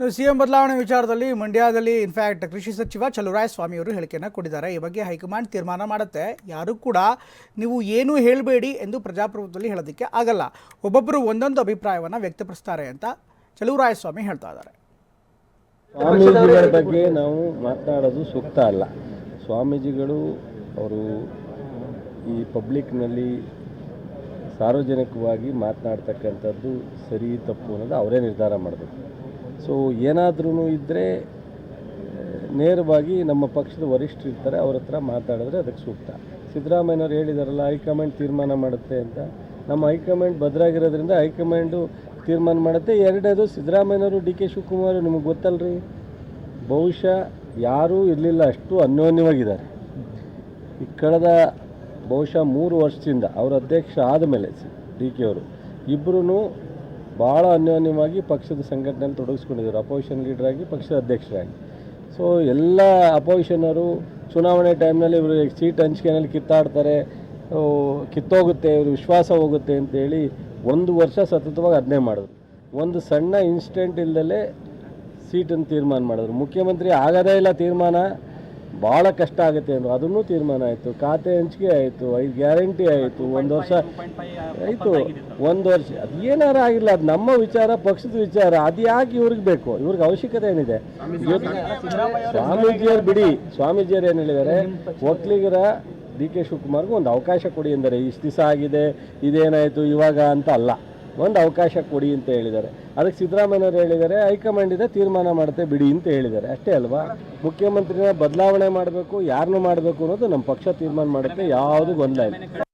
CM ಬದಲಾವಣೆ ವಿಚಾರದಲ್ಲಿ ಮಂಡ್ಯದಲ್ಲಿ ಇನ್ಫ್ಯಾಕ್ಟ್ ಕೃಷಿ ಸಚಿವ ಸ್ವಾಮಿ ಅವರು ಹೇಳಿಕೆಯನ್ನು ಕೊಟ್ಟಿದ್ದಾರೆ. ಈ ಬಗ್ಗೆ ಹೈಕಮಾಂಡ್ ತೀರ್ಮಾನ ಮಾಡುತ್ತೆ. ಯಾರು ಕೂಡ ನೀವು ಏನೂ ಹೇಳಬೇಡಿ ಎಂದು ಪ್ರಜಾಪ್ರಭುತ್ವದಲ್ಲಿ ಹೇಳೋದಕ್ಕೆ ಆಗಲ್ಲ. ಒಬ್ಬೊಬ್ಬರು ಒಂದೊಂದು ಅಭಿಪ್ರಾಯವನ್ನು ವ್ಯಕ್ತಪಡಿಸ್ತಾರೆ ಅಂತ ಸ್ವಾಮಿ ಹೇಳ್ತಾ ಇದ್ದಾರೆ. ಸ್ವಾಮೀಜಿಗಳ ಬಗ್ಗೆ ನಾವು ಮಾತನಾಡೋದು ಸೂಕ್ತ ಅಲ್ಲ. ಸ್ವಾಮೀಜಿಗಳು ಅವರು ಈ ಪಬ್ಲಿಕ್ನಲ್ಲಿ ಸಾರ್ವಜನಿಕವಾಗಿ ಮಾತನಾಡ್ತಕ್ಕಂಥದ್ದು ಸರಿ, ತಪ್ಪು ಅನ್ನೋದು ಅವರೇ ನಿರ್ಧಾರ ಮಾಡಬೇಕು. ಸೊ ಏನಾದ್ರೂ ಇದ್ದರೆ ನೇರವಾಗಿ ನಮ್ಮ ಪಕ್ಷದ ವರಿಷ್ಠರು ಇರ್ತಾರೆ, ಅವ್ರ ಹತ್ರ ಮಾತಾಡಿದ್ರೆ ಅದಕ್ಕೆ ಸೂಕ್ತ. ಸಿದ್ದರಾಮಯ್ಯನವ್ರು ಹೇಳಿದಾರಲ್ಲ, ಹೈಕಮಾಂಡ್ ತೀರ್ಮಾನ ಮಾಡುತ್ತೆ ಅಂತ. ನಮ್ಮ ಹೈಕಮಾಂಡ್ ಭದ್ರಾಗಿರೋದ್ರಿಂದ ಹೈಕಮಾಂಡು ತೀರ್ಮಾನ ಮಾಡುತ್ತೆ. ಎರಡನೇದು, ಸಿದ್ದರಾಮಯ್ಯನವರು ಡಿ ಕೆ ಶಿವಕುಮಾರ್, ನಿಮಗೆ ಗೊತ್ತಲ್ರಿ? ಬಹುಶಃ ಯಾರೂ ಇರಲಿಲ್ಲ, ಅಷ್ಟು ಅನ್ಯೋನ್ಯವಾಗಿದ್ದಾರೆ. ಈ ಕಳೆದ ಬಹುಶಃ ಮೂರು ವರ್ಷದಿಂದ, ಅವರ ಅಧ್ಯಕ್ಷ ಆದಮೇಲೆ ಡಿ ಕೆ ಅವರು ಇಬ್ಬರೂ ಭಾಳ ಅನ್ಯೋನ್ಯವಾಗಿ ಪಕ್ಷದ ಸಂಘಟನೆಯಲ್ಲಿ ತೊಡಗಿಸ್ಕೊಂಡಿದ್ದಾರೆ. ಅಪೋಸಿಷನ್ ಲೀಡರಾಗಿ ಪಕ್ಷದ ಅಧ್ಯಕ್ಷರಾಗಿ. ಸೊ ಎಲ್ಲ ಅಪೋಸಿಷನರು ಚುನಾವಣೆ ಟೈಮ್ನಲ್ಲಿ ಇವರು ಸೀಟ್ ಹಂಚಿಕೆನಲ್ಲಿ ಕಿತ್ತಾಡ್ತಾರೆ. ಕಿತ್ತೋಗುತ್ತೆ ಇವರು ವಿಶ್ವಾಸ ಹೋಗುತ್ತೆ ಅಂತೇಳಿ ಒಂದು ವರ್ಷ ಸತತವಾಗಿ ಅದನ್ನೇ ಮಾಡಿದ್ರು. ಒಂದು ಸಣ್ಣ ಇನ್ಸಿಡೆಂಟ್ ಇಲ್ದಲೇ ಸೀಟನ್ನು ತೀರ್ಮಾನ ಮಾಡಿದ್ರು. ಮುಖ್ಯಮಂತ್ರಿ ಆಗೋದೇ ಇಲ್ಲ ತೀರ್ಮಾನ. ಭಾಳ ಕಷ್ಟ ಆಗುತ್ತೆ ಅಂದರು. ಅದನ್ನು ತೀರ್ಮಾನ ಆಯಿತು. ಖಾತೆ ಹಂಚಿಕೆ ಆಯಿತು. ಐದು ಗ್ಯಾರಂಟಿ ಆಯಿತು. ಒಂದು ವರ್ಷ ಆಯಿತು. ಒಂದು ವರ್ಷ. ಅದು ಏನಾರು ಆಗಿಲ್ಲ. ಅದು ನಮ್ಮ ವಿಚಾರ ಪಕ್ಷದ ವಿಚಾರ. ಅದು ಯಾಕೆ ಇವ್ರಿಗೆ ಬೇಕು? ಇವ್ರಿಗೆ ಅವಶ್ಯಕತೆ ಏನಿದೆ? ಸ್ವಾಮೀಜಿ ಸ್ವಾಮೀಜಿಯವ್ರು ಬಿಡಿ. ಸ್ವಾಮೀಜಿಯವ್ರು ಏನು ಹೇಳಿದ್ದಾರೆ ಒಕ್ಕಲಿಗರ ಡಿ ಕೆ ಶಿವಕುಮಾರ್ಗೂ ಒಂದು ಅವಕಾಶ ಕೊಡಿ ಎಂದರೆ ಇಷ್ಟು ದಿವಸ ಆಗಿದೆ ಇದೇನಾಯಿತು ಇವಾಗ ಅಂತ ಅಲ್ಲ. ಒಂದು ಅವಕಾಶ ಕೊಡಿ ಅಂತ ಹೇಳಿದ್ದಾರೆ. ಅದಕ್ಕೆ ಸಿದ್ದರಾಮಯ್ಯವ್ರು ಹೇಳಿದ್ದಾರೆ, ಹೈಕಮಾಂಡ್ ಇದೆ ತೀರ್ಮಾನ ಮಾಡುತ್ತೆ ಬಿಡಿ ಅಂತ ಹೇಳಿದ್ದಾರೆ. ಅಷ್ಟೇ ಅಲ್ವಾ? ಮುಖ್ಯಮಂತ್ರಿನ ಬದಲಾವಣೆ ಮಾಡಬೇಕು ಯಾರನ್ನು ಮಾಡಬೇಕು ಅನ್ನೋದು ನಮ್ಮ ಪಕ್ಷ ತೀರ್ಮಾನ ಮಾಡುತ್ತೆ ಯಾವುದು ಗೊಂದಲ ಇಲ್ಲ.